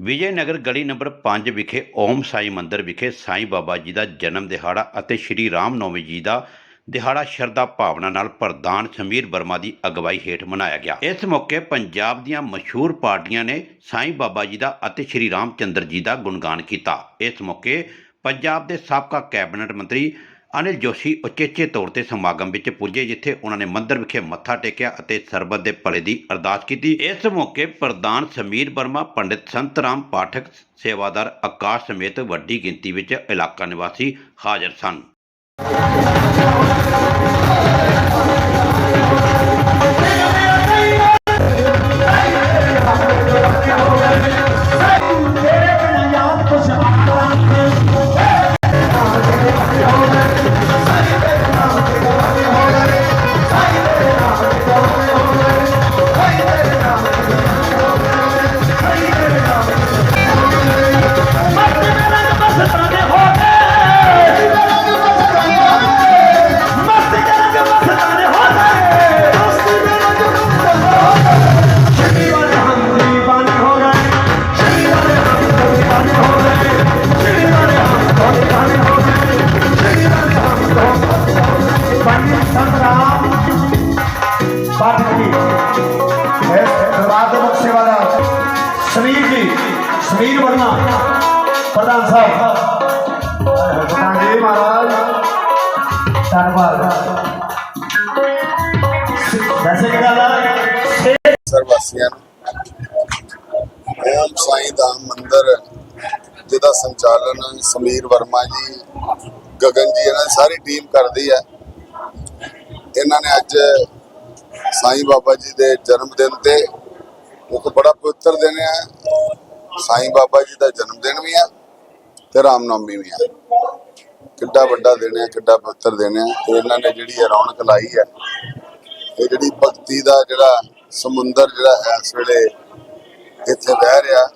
ਵਿਜੇ ਨਗਰ ਗਲੀ ਨੰਬਰ 5 ਵਿਖੇ ਓਮ ਸਾਈ ਮੰਦਿਰ ਵਿਖੇ ਸਾਈਂ ਬਾਬਾ ਜੀ ਦਾ ਜਨਮ ਦਿਹਾੜਾ ਅਤੇ ਸ਼੍ਰੀ ਰਾਮ ਨੌਮੀ ਜੀ ਦਾ ਦਿਹਾੜਾ ਸ਼ਰਧਾ ਭਾਵਨਾ ਨਾਲ ਪ੍ਰਧਾਨ ਸਮੀਰ ਵਰਮਾ ਦੀ ਅਗਵਾਈ ਹੇਠ ਮਨਾਇਆ ਗਿਆ। ਇਸ ਮੌਕੇ ਪੰਜਾਬ ਦੀਆਂ ਮਸ਼ਹੂਰ ਪਾਰਟੀਆਂ ਨੇ ਸਾਈਂ ਬਾਬਾ ਜੀ ਦਾ ਅਤੇ ਸ਼੍ਰੀ ਰਾਮ ਚੰਦਰ ਜੀ ਦਾ ਗੁਣਗਾਨ ਕੀਤਾ। ਇਸ ਮੌਕੇ ਪੰਜਾਬ ਦੇ ਸਾਬਕਾ ਕੈਬਨਿਟ ਮੰਤਰੀ ਅਨਿਲ ਜੋਸ਼ੀ ਉਚੇਚੇ ਤੌਰ ਤੇ ਸਮਾਗਮ ਵਿੱਚ ਪੁੱਜੇ, ਜਿੱਥੇ ਉਹਨਾਂ ਨੇ ਮੰਦਰ ਵਿਖੇ ਮੱਥਾ ਟੇਕਿਆ ਅਤੇ ਸਰਬਤ ਦੇ ਭਲੇ ਦੀ ਅਰਦਾਸ ਕੀਤੀ। ਇਸ ਮੌਕੇ ਪ੍ਰਧਾਨ ਸਮੀਰ ਵਰਮਾ, ਪੰਡਿਤ ਸੰਤ ਰਾਮ ਪਾਠਕ, ਸੇਵਾਦਾਰ ਆਕਾਸ਼ ਸਮੇਤ ਵੱਡੀ ਗਿਣਤੀ ਵਿੱਚ ਇਲਾਕਾ ਨਿਵਾਸੀ ਹਾਜ਼ਰ ਸਨ। ਸਮੀਰ ਵਰਮਾ ਪ੍ਰਧਾਨ ਸਾਹਿਬ। ਪ੍ਰਧਾਨ ਜੀ ਮਹਾਰਾਜ। ਧੰਨਵਾਦ। ਵੈਸੇ ਕਿ ਗੱਲ ਹੈ ਸਰ ਵਾਸੀਆਂ ਨੂੰ। ਓਮ ਸਾਈਂ ਦਾ ਮੰਦਿਰ ਜਿਹਦਾ ਸੰਚਾਲਨ ਸਮੀਰ ਵਰਮਾ ਜੀ ਗਗਨ ਜੀ ਇਹਨਾਂ ਦੀ ਸਾਰੀ ਟੀਮ ਕਰਦੀ ਹੈ। ਇਹਨਾਂ ਨੇ ਅੱਜ ਸਾਈਂ ਬਾਬਾ ਜੀ ਦੇ ਜਨਮ ਦਿਨ ਤੇ ਇੱਕ ਬੜਾ ਪਵਿੱਤਰ ਦਿਨ ਹੈ। ਸਾਈਂ ਬਾਬਾ ਜੀ ਦਾ ਜਨਮ ਦਿਨ ਵੀ ਆ ਤੇ ਰਾਮਨੌਮੀ ਵੀ ਆ। ਕਿੱਡਾ ਵੱਡਾ ਦਿਨ ਹੈ ਕਿੱਡਾ ਪਵਿੱਤਰ ਦਿਨ ਹੈ ਤੇ ਇਹਨਾਂ ਨੇ ਜਿਹੜੀ ਰੌਣਕ ਲਾਈ ਹੈ ਇਹ ਜਿਹੜੀ ਭਗਤੀ ਦਾ ਜਿਹੜਾ ਸਮੁੰਦਰ ਜਿਹੜਾ ਇਸ ਵੇਲੇ ਇੱਥੇ ਵਹਿ ਰਿਹਾ,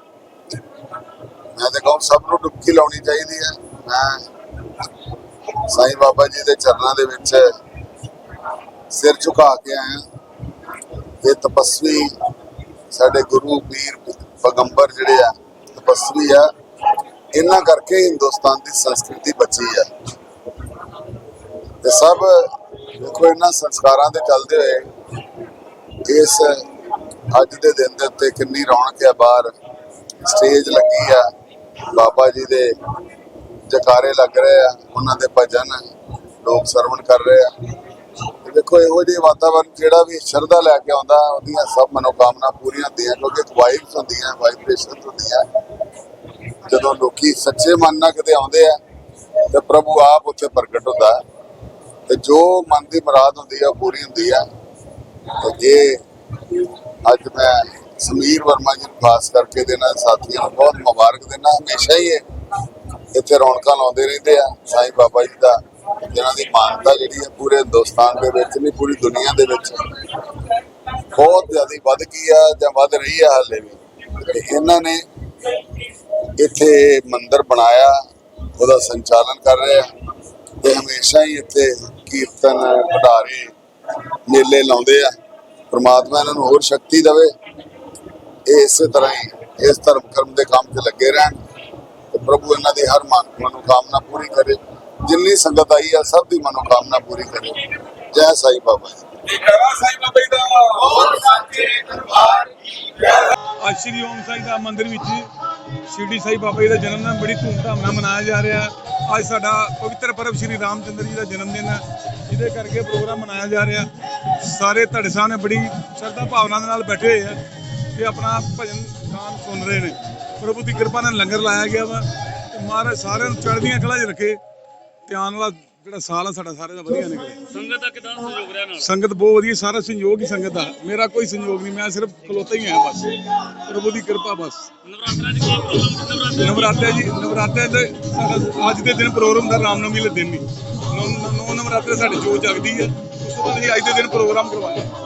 ਮੈਂ ਤਾਂ ਕਹਾਂ ਸਭ ਨੂੰ ਡੁਬਕੀ ਲਾਉਣੀ ਚਾਹੀਦੀ ਹੈ ਮੈਂ ਸਾਈਂ ਬਾਬਾ ਜੀ ਦੇ ਚਰਨਾਂ ਦੇ ਵਿੱਚ ਸਿਰ ਝੁਕਾ ਕੇ ਆਇਆ। ਇਹ ਤਪਸਵੀ ਸਾਡੇ ਗੁਰੂ ਪੀਰ ਪੈਗੰਬਰ ਜਿਹੜੇ ਆ, ਤਪਸਵੀ ਆ, ਇਹਨਾਂ ਕਰਕੇ ਹਿੰਦੁਸਤਾਨ ਦੀ ਸੰਸਕ੍ਰਿਤੀ ਬਚੀ ਆ। ਤੇ ਸਭ ਦੇਖੋ ਇਹਨਾਂ ਸੰਸਕਾਰਾਂ ਦੇ ਚੱਲਦੇ ਹੋਏ, ਇਸ ਅੱਜ ਦੇ ਦਿਨ ਦੇ ਉੱਤੇ ਕਿੰਨੀ ਰੌਣਕ ਹੈ ਬਾਹਰ। ਸਟੇਜ ਲੱਗੀ ਆ, ਬਾਬਾ ਜੀ ਦੇ ਜਕਾਰੇ ਲੱਗ ਰਹੇ ਆ, ਉਹਨਾਂ ਦੇ ਭਜਨ ਲੋਕ ਸਰਵਣ ਕਰ ਰਹੇ ਆ। ਦੇਖੋ, ਇਹੋ ਜਿਹੀ ਵਾਤਾਵਰਨ ਜਿਹੜਾ ਵੀ ਸ਼ਰਧਾ ਲੈ ਕੇ ਆਉਂਦਾ, ਉਹਦੀਆਂ ਸਭ ਮਨੋਕਾਮਨਾ ਪੂਰੀਆਂ ਹੁੰਦੀਆਂ। ਕਿਉਂਕਿ ਵਾਈਬਸ ਹੁੰਦੀਆਂ ਵਾਈਬ੍ਰੇਸ਼ਨ ਹੁੰਦੀਆਂ ਜਦੋਂ ਲੋਕੀ ਸੱਚੇ ਮਨ ਨਾਲ ਕਿਤੇ ਆਉਂਦੇ ਆ, ਤੇ ਪ੍ਰਭੂ ਆਪ ਉੱਥੇ ਪ੍ਰਗਟ ਹੁੰਦਾ ਤੇ ਜੋ ਮਨ ਦੀ ਮੁਰਾਦ ਹੁੰਦੀ ਹੈ, ਉਹ ਪੂਰੀ ਹੁੰਦੀ ਆ ਤੇ ਇਹ ਅੱਜ ਮੈਂ ਸਮੀਰ ਵਰਮਾ ਜੀ ਨੂੰ ਖਾਸ ਕਰਕੇ ਦੇਣਾ, ਸਾਥੀਆਂ ਨੂੰ ਬਹੁਤ ਮੁਬਾਰਕ ਦੇਣਾ ਹਮੇਸ਼ਾ ਹੀ ਇਹ ਇੱਥੇ ਰੌਣਕਾਂ ਲਾਉਂਦੇ ਰਹਿੰਦੇ ਆ। ਸਾਈਂ ਬਾਬਾ ਜੀ ਦਾ ਜਿਨ੍ਹਾਂ ਦੀ ਮਾਨਤਾ ਜਿਹੜੀ ਹੈ ਪੂਰੇ ਹਿੰਦੁਸਤਾਨ ਦੇ ਵਿੱਚ ਨਹੀਂ, ਪੂਰੀ ਦੁਨੀਆ ਦੇ ਵਿੱਚ ਬਹੁਤ ਜ਼ਿਆਦਾ ਵੱਧ ਗਈ ਆ ਜਾਂ ਵੱਧ ਰਹੀ ਆ ਹਾਲੇ ਵੀ। ਤੇ ਇਹਨਾਂ ਨੇ ਇੱਥੇ ਮੰਦਿਰ ਬਣਾਇਆ, ਉਹਦਾ ਸੰਚਾਲਨ ਕਰ ਰਹੇ ਆ। ਤੇ ਹਮੇਸ਼ਾ ਹੀ ਇੱਥੇ ਕੀਰਤਨ, ਭੰਡਾਰੇ, ਮੇਲੇ ਲਾਉਂਦੇ ਆ। ਪ੍ਰਮਾਤਮਾ ਇਹਨਾਂ ਨੂੰ ਹੋਰ ਸ਼ਕਤੀ ਦੇਵੇ। ਇਹ ਇਸੇ ਤਰ੍ਹਾਂ ਹੀ, ਇਸ ਧਰਮ ਕਰਮ ਦੇ ਕੰਮ 'ਚ ਲੱਗੇ ਰਹਿਣ ਤੇ ਪ੍ਰਭੂ ਇਹਨਾਂ ਦੀ ਹਰ ਮਨ ਮਨੋਕਾਮਨਾ ਪੂਰੀ ਕਰੇ। ਜਿੰਨੀ ਸੰਗਤ ਆਈ ਆ ਸਭ ਦੀ ਮਨੋਕਾਮਨਾ ਪੂਰੀ ਕਰੇ। ਜੈ ਸਾਈਂ ਬਾਬਾ ਜੀ। ਅੱਜ ਸ਼੍ਰੀ ਓਮ ਸਾਈ ਦਾ ਮੰਦਿਰ ਵਿੱਚ ਸ਼ਿਰਡੀ ਸਾਈ ਬਾਬਾ ਜੀ ਦਾ ਜਨਮ ਦਿਨ ਬੜੀ ਧੂਮਧਾਮ ਨਾਲ ਮਨਾਇਆ ਜਾ ਰਿਹਾ। ਹੈ ਅੱਜ ਸਾਡਾ ਪਵਿੱਤਰ ਪਰਬ ਸ਼੍ਰੀ ਰਾਮਚੰਦਰ ਜੀ ਦਾ ਜਨਮ ਦਿਨ ਹੈ ਜਿਹਦੇ ਕਰਕੇ ਪ੍ਰੋਗਰਾਮ ਮਨਾਇਆ ਜਾ ਰਿਹਾ। ਸਾਰੇ ਤੁਹਾਡੇ ਸਾਹਮਣੇ ਬੜੀ ਸ਼ਰਧਾ ਭਾਵਨਾ ਦੇ ਨਾਲ ਬੈਠੇ ਹੋਏ ਆ ਤੇ ਆਪਣਾ ਭਜਨ ਗਾਨ ਸੁਣ ਰਹੇ ਨੇ। ਪ੍ਰਭੂ ਦੀ ਕਿਰਪਾ ਨਾਲ ਲੰਗਰ ਲਾਇਆ ਗਿਆ ਵਾ ਤੇ ਮਹਾਰਾਜ ਸਾਰਿਆਂ ਨੂੰ ਚੜ੍ਹਦੀਆਂ ਕਲਾ 'ਚ ਰੱਖੇ। ਤੇ ਆਉਣ ਵਾਲਾ ਜਿਹੜਾ ਸਾਲ ਆ ਸਾਡਾ ਸਾਰੇ ਦਾ ਵਧੀਆ ਨਿਕਲੇ ਸੰਗਤ ਦਾ ਕਿਦਾਂ ਸਹਿਯੋਗ ਰਿਹਾ ਨਾਲ? ਸੰਗਤ ਬਹੁਤ ਵਧੀਆ ਸਾਰਾ ਸੰਯੋਗ ਹੀ ਸੰਗਤ ਦਾ। ਮੇਰਾ ਕੋਈ ਸੰਯੋਗ ਨਹੀਂ ਮੈਂ ਸਿਰਫ ਖਲੋਤਾ ਹੀ ਹਾਂ ਬਸ। ਪ੍ਰਭੂ ਦੀ ਕਿਰਪਾ ਬਸ। ਨਵਰਾਤਰਾ ਦੀ ਕੀ ਪ੍ਰੋਗਰਾਮ ਨਵਰਾਤਰਾ ਨਵਰਾਤੇ ਜੀ ਨਵਰਾਤੇ ਦੇ ਸਾਡਾ ਅੱਜ ਦੇ ਦਿਨ ਪ੍ਰੋਗਰਾਮ ਦਾ ਰਾਮਨਵਮੀ ਦੇ ਦਿਨ ਨਹੀਂ ਨੌ ਨਵਰਾਤਰੇ ਸਾਡੇ ਜੋ ਜਗਦੀ ਹੈ। ਉਸ ਤੋਂ ਬਾਅਦ ਅਸੀਂ ਅੱਜ ਦੇ ਦਿਨ ਪ੍ਰੋਗਰਾਮ ਕਰਵਾਇਆ।